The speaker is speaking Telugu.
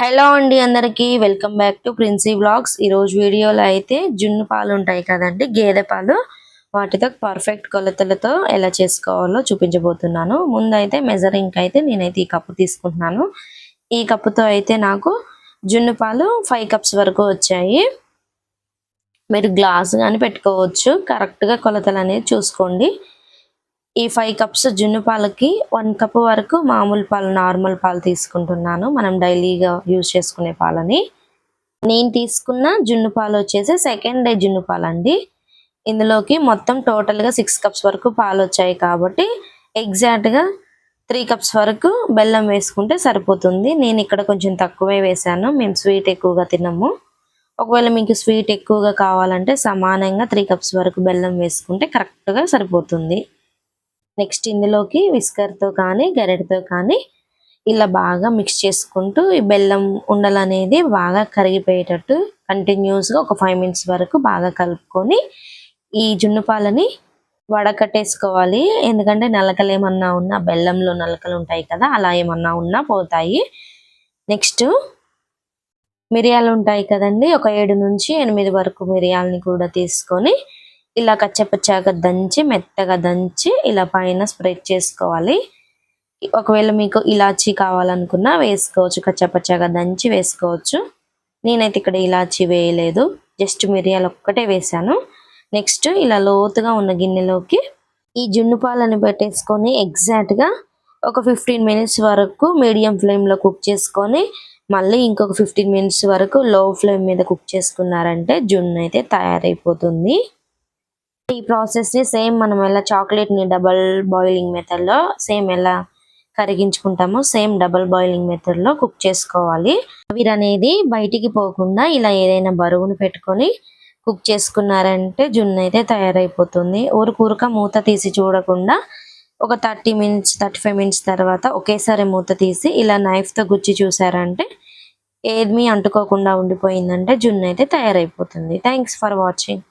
హలో అండి అందరికీ welcome back to Princy vlogs. ఈరోజు వీడియోలో అయితే జున్ను పాలు ఉంటాయి కదండి గేదె పాలు. వాటితో పర్ఫెక్ట్ కొలతలతో ఎలా చేసుకోవాలో చూపించబోతున్నాను. ముందైతే మెజరింగ్ అయితే నేనైతే ఈ కప్పు తీసుకుంటున్నాను. ఈ కప్పుతో అయితే నాకు జున్ను పాలు ఫైవ్ కప్స్ వరకు వచ్చాయి. మీరు గ్లాస్ కానీ పెట్టుకోవచ్చు. కరెక్ట్గా కొలతలు అనేది చూసుకోండి. ఈ ఫైవ్ కప్స్ జున్ను పాలకి వన్ కప్ వరకు మామూలు పాలు నార్మల్ పాలు తీసుకుంటున్నాను. మనం డైలీగా యూజ్ చేసుకునే పాలని. నేను తీసుకున్న జున్ను పాలు వచ్చేసి సెకండ్ డే జున్ను పాలు అండి ఇందులోకి మొత్తం టోటల్గా సిక్స్ కప్స్ వరకు పాలు వచ్చాయి కాబట్టి ఎగ్జాక్ట్గా త్రీ కప్స్ వరకు బెల్లం వేసుకుంటే సరిపోతుంది. నేను ఇక్కడ కొంచెం తక్కువే వేసాను మేము స్వీట్ ఎక్కువగా తినము. ఒకవేళ మీకు స్వీట్ ఎక్కువగా కావాలంటే సమానంగా త్రీ కప్స్ వరకు బెల్లం వేసుకుంటే కరెక్ట్గా సరిపోతుంది. నెక్స్ట్ ఇందులోకి విస్కర్తో కానీ గరెడతో కానీ ఇలా బాగా మిక్స్ చేసుకుంటూ ఈ బెల్లం ఉండలు అనేది బాగా కరిగిపోయేటట్టు కంటిన్యూస్గా ఒక ఫైవ్ మినిట్స్ వరకు బాగా కలుపుకొని ఈ జున్ను పాలని వడకట్టేసుకోవాలి. ఎందుకంటే నలకలు ఏమన్నా ఉన్నా బెల్లంలో నలకలు ఉంటాయి కదా అలా ఏమన్నా ఉన్నా పోతాయి. నెక్స్ట్ మిరియాలు ఉంటాయి కదండి ఒక ఏడు నుంచి ఎనిమిది వరకు మిరియాలని కూడా తీసుకొని ఇలా కచ్చపచ్చాగా దంచి మెత్తగా దంచి ఇలా పైన స్ప్రెడ్ చేసుకోవాలి. ఒకవేళ మీకు ఇలాచీ కావాలనుకున్నా వేసుకోవచ్చు కచ్చపచ్చాగా దంచి వేసుకోవచ్చు. నేనైతే ఇక్కడ ఇలాచీ వేయలేదు జస్ట్ మిరియాలు ఒక్కటే వేసాను నెక్స్ట్ ఇలా లోతుగా ఉన్న గిన్నెలోకి ఈ జున్ను పాలని పెట్టేసుకొని ఎగ్జాక్ట్గా ఒక ఫిఫ్టీన్ మినిట్స్ వరకు మీడియం ఫ్లేమ్లో కుక్ చేసుకొని మళ్ళీ ఇంకొక ఫిఫ్టీన్ మినిట్స్ వరకు లో ఫ్లేమ్ మీద కుక్ చేసుకున్నారంటే జున్ను అయితే తయారైపోతుంది. ఈ ప్రాసెస్ని సేమ్ మనం ఎలా చాక్లెట్ని డబల్ బాయిలింగ్ మెథడ్లో సేమ్ ఎలా కరిగించుకుంటామో సేమ్ డబల్ బాయిలింగ్ మెథడ్లో కుక్ చేసుకోవాలి. ఆవిరి అనేది బయటికి పోకుండా ఇలా ఏదైనా బరువును పెట్టుకొని కుక్ చేసుకున్నారంటే జున్ను అయితే తయారైపోతుంది. ఊరుకూరక మూత తీసి చూడకుండా ఒక thirty minutes thirty five minutes తర్వాత ఒకేసారి మూత తీసి ఇలా నైఫ్తో గుచ్చి చూసారంటే ఏమీ అంటుకోకుండా ఉండిపోయిందంటే జున్ను అయితే తయారైపోతుంది. Thanks for watching